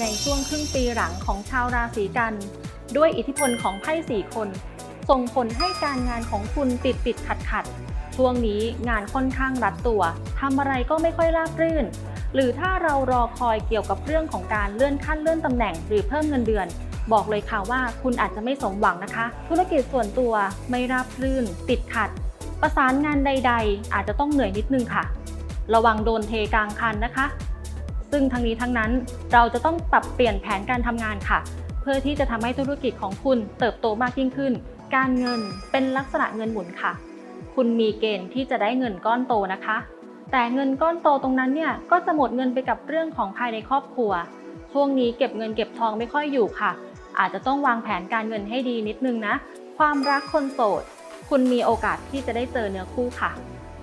ในช่วงครึ่งปีหลังของชาวราศีกัน ด้วยอิทธิพลของไพ่สี่คน ส่งผลให้การงานของคุณติดติดขัดขัดช่วงนี้งานค่อนข้างรัดตัวทำอะไรก็ไม่ค่อยราบรื่น หรือถ้าเรารอคอยเกี่ยวกับเรื่องของการเลื่อนขั้นเลื่อนตำแหน่งหรือเพิ่มเงินเดือน บอกเลยค่ะว่าคุณอาจจะไม่สมหวังนะคะ ธุรกิจส่วนตัวไม่ราบรื่น ติดขัด ประสานงานใด ๆ อาจจะต้องเหนื่อยนิดนึงค่ะ ระวังโดนเทกลางคันนะคะ ซึ่งทั้งนี้ทั้งนั้นเราจะต้องปรับเปลี่ยนแผนการทำงานค่ะ เพื่อที่จะทำให้ธุรกิจของคุณเติบโตมากยิ่งขึ้น การเงินเป็นลักษณะเงินหมุนค่ะ คุณมีเกณฑ์ที่จะได้เงินก้อนโตนะคะ แต่เงินก้อนโตตรงนั้นเนี่ยก็จะหมดเงินไปกับเรื่องของภายในครอบครัว ช่วงนี้เก็บเงินเก็บทองไม่ค่อยอยู่ค่ะ อาจจะต้องวางแผนการเงินให้ดีนิดนึงนะ ความรักคนโสด คุณมีโอกาสที่จะได้เจอเนื้อคู่ค่ะ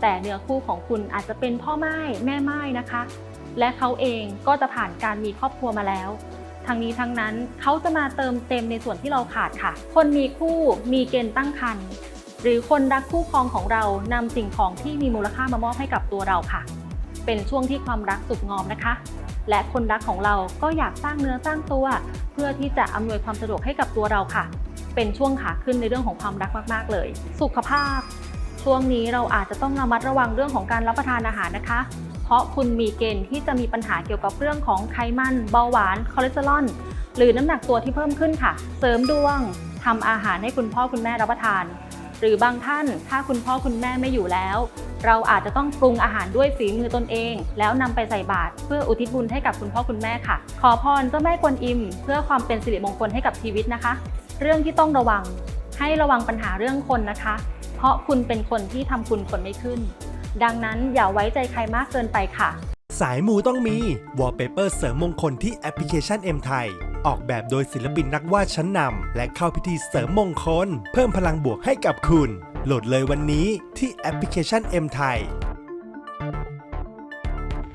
แต่เนื้อคู่ของคุณอาจจะเป็นพ่อไม้แม่ไม้นะคะ และเขาเองก็จะผ่านการมีครอบครัวมาแล้ว ทั้งนี้ทั้งนั้นเขาจะมาเติมเต็มในส่วนที่เราขาดค่ะ คนมีคู่มีเกณฑ์ตั้งครรภ์หรือคนรักคู่ครองของเรานำสิ่งของที่มีมูลค่ามามอบให้กับตัวเราค่ะ เป็นช่วงที่ความรักสุกงอมนะคะ และคนรักของเราก็อยากสร้างเนื้อสร้างตัว เพื่อที่จะอำนวยความสะดวกให้กับตัวเราค่ะ เป็นช่วงขาขึ้นในเรื่องของความรักมาก ๆ เลย สุขภาพ ช่วงนี้เราอาจจะต้องระมัดระวังเรื่องของการรับประทานอาหารนะคะ เพราะคุณมีเกณฑ์ที่จะมีปัญหาเกี่ยวกับเรื่องของไขมันเบาหวานคอเลสเตอรอลหรือน้ำหนักตัวที่เพิ่มขึ้นค่ะ เสริมดวงทำอาหารให้คุณพ่อคุณแม่รับประทาน หรือบางท่านถ้าคุณพ่อคุณแม่ไม่อยู่แล้ว เราอาจจะต้องปรุงอาหารด้วยฝีมือตนเอง แล้วนำไปใส่บาตรเพื่ออุทิศบุญให้กับคุณพ่อคุณแม่ค่ะ ขอพรเจ้าแม่กวนอิม เพื่อความเป็นสิริมงคลให้กับชีวิตนะคะ เรื่องที่ต้องระวังให้ระวังปัญหาเรื่องคนนะคะ เพราะคุณเป็นคนที่ทำคุณคนไม่ขึ้น ดังนั้นอย่าไว้ใจใครมากเกินไปค่ะ สายมูต้องมีวอลเปเปอร์เสริมมงคลที่แอปพลิเคชัน M ไทยออกแบบโดยศิลปินนักวาดชั้นนำและเข้าพิธีเสริมมงคล เพิ่มพลังบวกให้กับคุณ โหลดเลยวันนี้ที่แอปพลิเคชัน M ไทย